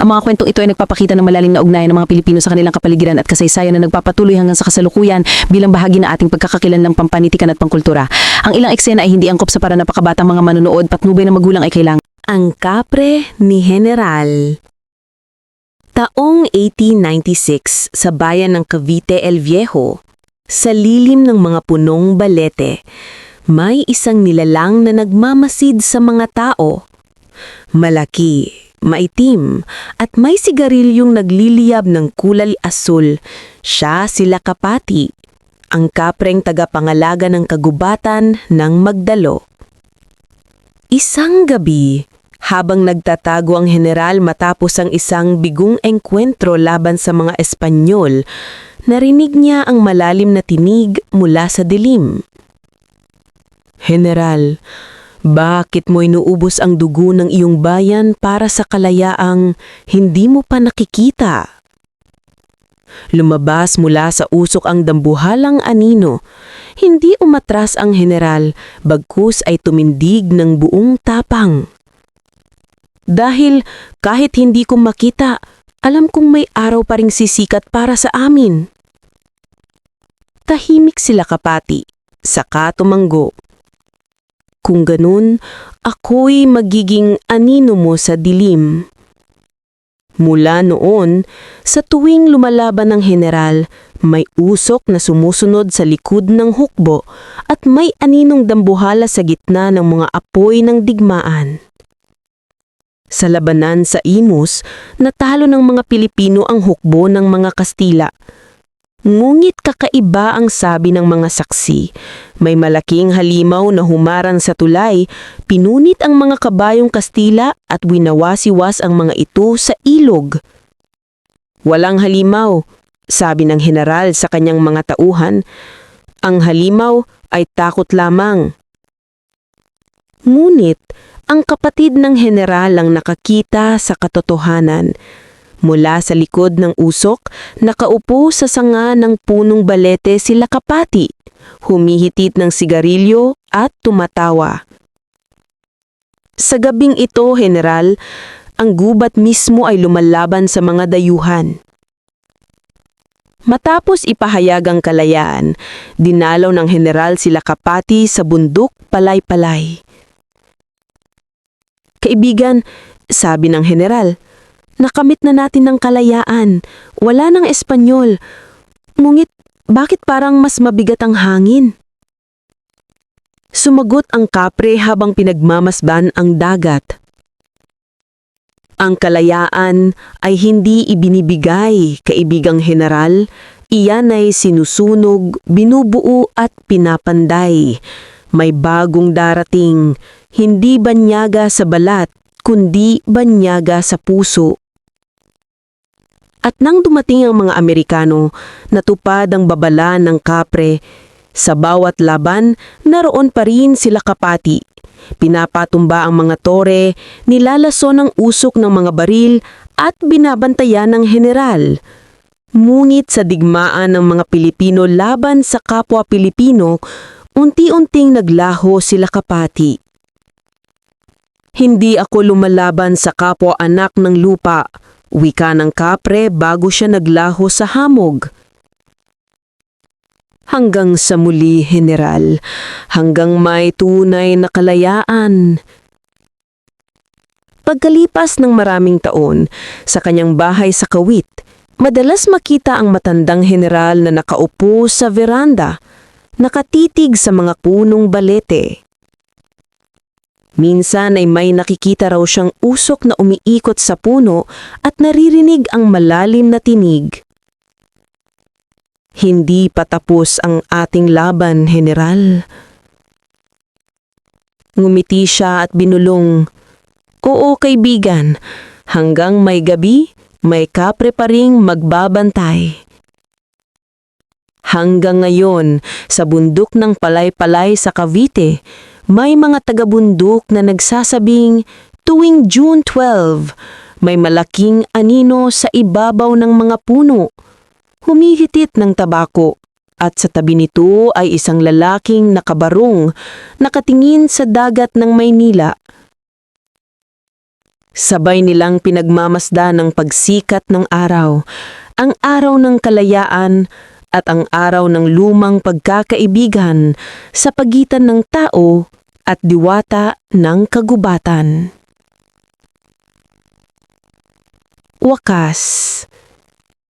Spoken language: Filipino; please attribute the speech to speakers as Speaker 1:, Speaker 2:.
Speaker 1: Ang mga kwentong ito ay nagpapakita ng malalim na ugnayan ng mga Pilipino sa kanilang kapaligiran at kasaysayan na nagpapatuloy hanggang sa kasalukuyan bilang bahagi ng ating pagkakakilanlang pampanitikan at pangkultura. Ang ilang eksena ay hindi angkop sa para napakabatang mga manonood patnubay ng magulang ay kailangan.
Speaker 2: Ang Kapre ni General Taong 1896 sa bayan ng Cavite El Viejo, sa lilim ng mga punong balete, may isang nilalang na nagmamasid sa mga tao. Malaki, maitim, at may sigarilyong nagliliyab ng kulay asul. Siya sila Kapati, ang kapreng tagapangalaga ng kagubatan ng Magdalo. Isang gabi, habang nagtatago ang general matapos ang isang bigong engkwentro laban sa mga Espanyol, narinig niya ang malalim na tinig mula sa dilim. General, bakit mo inuubos ang dugo ng iyong bayan para sa kalayaang hindi mo pa nakikita? Lumabas mula sa usok ang dambuhalang anino. Hindi umatras ang general, bagkus ay tumindig ng buong tapang. Dahil kahit hindi ko makita, alam kong may araw pa ring sisikat para sa amin. Tahimik sila kapati, saka tumanggo. Kung ganun, ako'y magiging anino mo sa dilim. Mula noon, sa tuwing lumalaban ng general, may usok na sumusunod sa likod ng hukbo at may aninong dambuhala sa gitna ng mga apoy ng digmaan. Sa labanan sa Imus, natalo ng mga Pilipino ang hukbo ng mga Kastila. Ngunit kakaiba ang sabi ng mga saksi. May malaking halimaw na humarang sa tulay, pinunit ang mga kabayong Kastila at winawasiwas ang mga ito sa ilog. Walang halimaw, sabi ng general sa kanyang mga tauhan. Ang halimaw ay takot lamang. Ngunit, ang kapatid ng general ang nakakita sa katotohanan. Mula sa likod ng usok, nakaupo sa sanga ng punong balete sila kapati, humihitit ng sigarilyo at tumatawa. Sa gabing ito, general, ang gubat mismo ay lumalaban sa mga dayuhan. Matapos ipahayag ang kalayaan, dinalaw ng general sila kapati sa bundok palay-palay. Kaibigan, sabi ng general, nakamit na natin ng kalayaan. Wala ng Espanyol. Ngunit bakit parang mas mabigat ang hangin? Sumagot ang kapre habang pinagmamasban ang dagat. Ang kalayaan ay hindi ibinibigay, kaibigang general. Iyan ay sinusunog, binubuo at pinapanday. May bagong darating, hindi banyaga sa balat, kundi banyaga sa puso. At nang dumating ang mga Amerikano, natupad ang babala ng kapre. Sa bawat laban, naroon pa rin sila kapati. Pinapatumba ang mga tore, nilalaso ng usok ng mga baril at binabantayan ng general. Ngunit sa digmaan ng mga Pilipino laban sa kapwa Pilipino, unti-unting naglaho sila kapati. Hindi ako lumalaban sa kapwa anak ng lupa, wika ng kapre bago siya naglaho sa hamog. Hanggang sa muli, General, hanggang may tunay na kalayaan. Pagkalipas ng maraming taon, sa kanyang bahay sa Kawit, madalas makita ang matandang general na nakaupo sa veranda, nakatitig sa mga punong balete. Minsan ay may nakikita raw siyang usok na umiikot sa puno at naririnig ang malalim na tinig. Hindi pa tapos ang ating laban, General. Ngumiti siya at binulong, Oo, kaibigan, hanggang may gabi, may kapre pa ring magbabantay. Hanggang ngayon, sa bundok ng palay-palay sa Cavite, may mga taga-bundok na nagsasabing tuwing June 12, may malaking anino sa ibabaw ng mga puno. Humihitit ng tabako at sa tabi nito ay isang lalaking nakabarong, nakatingin sa dagat ng Maynila. Sabay nilang pinagmamasda ng pagsikat ng araw, ang araw ng kalayaan at ang araw ng lumang pagkakaibigan sa pagitan ng tao at diwata ng kagubatan. Wakas,